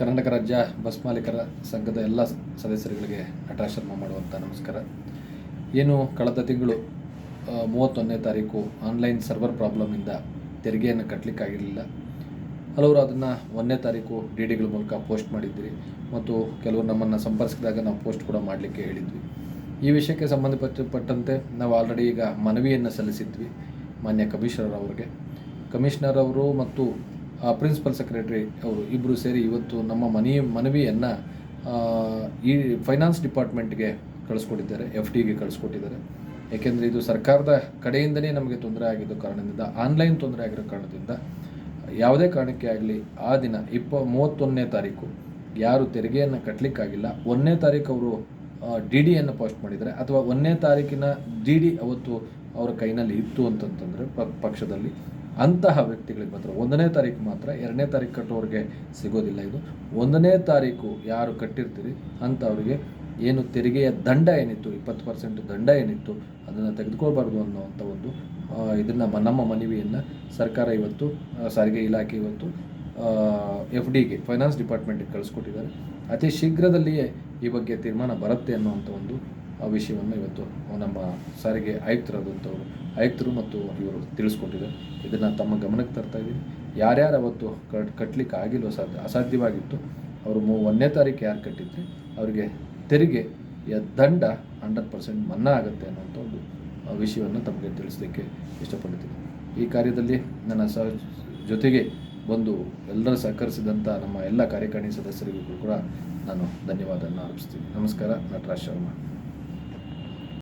ಕರ್ನಾಟಕ ರಾಜ್ಯ ಬಸ್ ಮಾಲೀಕರ ಸಂಘದ ಎಲ್ಲ ಸದಸ್ಯರುಗಳಿಗೆ ನಟರಾಜ್ ಶರ್ಮ ಮಾಡುವಂಥ ನಮಸ್ಕಾರ. ಏನು ಕಳೆದ ತಿಂಗಳು ಮೂವತ್ತೊಂದನೇ ತಾರೀಕು ಆನ್ಲೈನ್ ಸರ್ವರ್ ಪ್ರಾಬ್ಲಮಿಂದ ತೆರಿಗೆಯನ್ನು ಕಟ್ಟಲಿಕ್ಕಾಗಿರಲಿಲ್ಲ ಹಲವರು ಅದನ್ನು ಒಂದನೇ ತಾರೀಕು ಡಿ ಡಿಗಳ ಮೂಲಕ ಪೋಸ್ಟ್ ಮಾಡಿದ್ರಿ ಮತ್ತು ಕೆಲವರು ನಮ್ಮನ್ನು ಸಂಪರ್ಕಿಸಿದಾಗ ನಾವು ಪೋಸ್ಟ್ ಕೂಡ ಮಾಡಲಿಕ್ಕೆ ಹೇಳಿದ್ವಿ. ಈ ವಿಷಯಕ್ಕೆ ಸಂಬಂಧಪಟ್ಟಂತೆ ನಾವು ಆಲ್ರೆಡಿ ಈಗ ಮನವಿಯನ್ನು ಸಲ್ಲಿಸಿದ್ವಿ ಮಾನ್ಯ ಕಮಿಷನರ್ ಅವರಿಗೆ. ಕಮಿಷನರ್ ಅವರು ಮತ್ತು ಪ್ರಿನ್ಸಿಪಲ್ ಸೆಕ್ರೆಟರಿ ಅವರು ಇಬ್ಬರು ಸೇರಿ ಇವತ್ತು ನಮ್ಮ ಮನೆಯ ಮನವಿಯನ್ನು ಈ ಫೈನಾನ್ಸ್ ಡಿಪಾರ್ಟ್ಮೆಂಟ್ಗೆ ಕಳಿಸ್ಕೊಟ್ಟಿದ್ದಾರೆ ಎಫ್ ಡಿಗೆ ಕಳಿಸ್ಕೊಟ್ಟಿದ್ದಾರೆ. ಏಕೆಂದರೆ ಇದು ಸರ್ಕಾರದ ಕಡೆಯಿಂದನೇ ನಮಗೆ ತೊಂದರೆ ಆಗಿದ್ದ ಕಾರಣದಿಂದ ಆನ್ಲೈನ್ ತೊಂದರೆ ಆಗಿರೋ ಕಾರಣದಿಂದ, ಯಾವುದೇ ಕಾರಣಕ್ಕೆ ಆಗಲಿ ಆ ದಿನ ಇಪ್ಪ, ಮೂವತ್ತೊಂದನೇ ತಾರೀಕು ಯಾರು ತೆರಿಗೆಯನ್ನು ಕಟ್ಟಲಿಕ್ಕಾಗಿಲ್ಲ ಒಂದನೇ ತಾರೀಕು ಅವರು ಡಿ ಡಿಯನ್ನು ಪೋಸ್ಟ್ ಮಾಡಿದ್ದಾರೆ. ಅಥವಾ ಒಂದನೇ ತಾರೀಕಿನ ಡಿ ಡಿ ಅವತ್ತು ಅವರ ಕೈನಲ್ಲಿ ಇತ್ತು ಅಂತಂತಂದರೆ ಪಕ್ಷದಲ್ಲಿ. ಅಂತಹ ವ್ಯಕ್ತಿಗಳಿಗೆ ಮಾತ್ರ, ಒಂದನೇ ತಾರೀಕು ಮಾತ್ರ, ಎರಡನೇ ತಾರೀಕು ಕಟ್ಟೋರಿಗೆ ಸಿಗೋದಿಲ್ಲ ಇದು. ಒಂದನೇ ತಾರೀಕು ಯಾರು ಕಟ್ಟಿರ್ತೀರಿ, ಅಂಥವ್ರಿಗೆ ಏನು ತೆರಿಗೆಯ ದಂಡ ಏನಿತ್ತು, ಇಪ್ಪತ್ತು ಪರ್ಸೆಂಟ್ ದಂಡ ಏನಿತ್ತು, ಅದನ್ನು ತೆಗೆದುಕೊಳ್ಬಾರ್ದು ಅನ್ನೋವಂಥ ಒಂದು ಇದನ್ನು ನಮ್ಮ ಮನವಿಯನ್ನು ಸರ್ಕಾರ ಇವತ್ತು ಸಾರಿಗೆ ಇಲಾಖೆ ಇವತ್ತು ಎಫ್ ಡಿಗೆ ಫೈನಾನ್ಸ್ ಡಿಪಾರ್ಟ್ಮೆಂಟಿಗೆ ಕಳಿಸ್ಕೊಟ್ಟಿದ್ದಾರೆ. ಅತಿ ಶೀಘ್ರದಲ್ಲಿಯೇ ಈ ಬಗ್ಗೆ ತೀರ್ಮಾನ ಬರುತ್ತೆ ಅನ್ನೋವಂಥ ಒಂದು ವಿಷಯವನ್ನು ಇವತ್ತು ನಮ್ಮ ಸಾರಿಗೆ ಆಯುಕ್ತರಾದಂಥವರು, ಆಯುಕ್ತರು ಮತ್ತು ಇವರು ತಿಳಿಸ್ಕೊಟ್ಟಿದ್ದಾರೆ. ಇದನ್ನು ತಮ್ಮ ಗಮನಕ್ಕೆ ತರ್ತಾ ಇದ್ದೀನಿ ಯಾರ್ಯಾರು ಅವತ್ತು ಕಟ್ ಕಟ್ಟಲಿಕ್ಕೆ ಆಗಿಲ್ಲ ಸಾಧ್ಯ ಅಸಾಧ್ಯವಾಗಿತ್ತು, ಅವರು ಮೂ ಒಂದನೇ ತಾರೀಕು ಯಾರು ಕಟ್ಟಿದ್ರಿ, ಅವರಿಗೆ ತೆರಿಗೆ ದಂಡ ಹಂಡ್ರೆಡ್ ಪರ್ಸೆಂಟ್ ಮನ್ನಾ ಆಗುತ್ತೆ ಅನ್ನೋಂಥ ಒಂದು ವಿಷಯವನ್ನು ತಮಗೆ ತಿಳಿಸ್ಲಿಕ್ಕೆ ಇಷ್ಟಪಡ್ತೀನಿ ಈ ಕಾರ್ಯದಲ್ಲಿ ನನ್ನ ಸಹ ಜೊತೆಗೆ ಬಂದು ಎಲ್ಲರೂ ಸಹಕರಿಸಿದಂಥ ನಮ್ಮ ಎಲ್ಲ ಕಾರ್ಯಕಾರಿಣಿ ಸದಸ್ಯರಿಗೂ ಕೂಡ ನಾನು ಧನ್ಯವಾದವನ್ನು ಅರ್ಪಿಸ್ತೀನಿ. ನಮಸ್ಕಾರ, ನಟರಾಜ್ ಶರ್ಮಾ.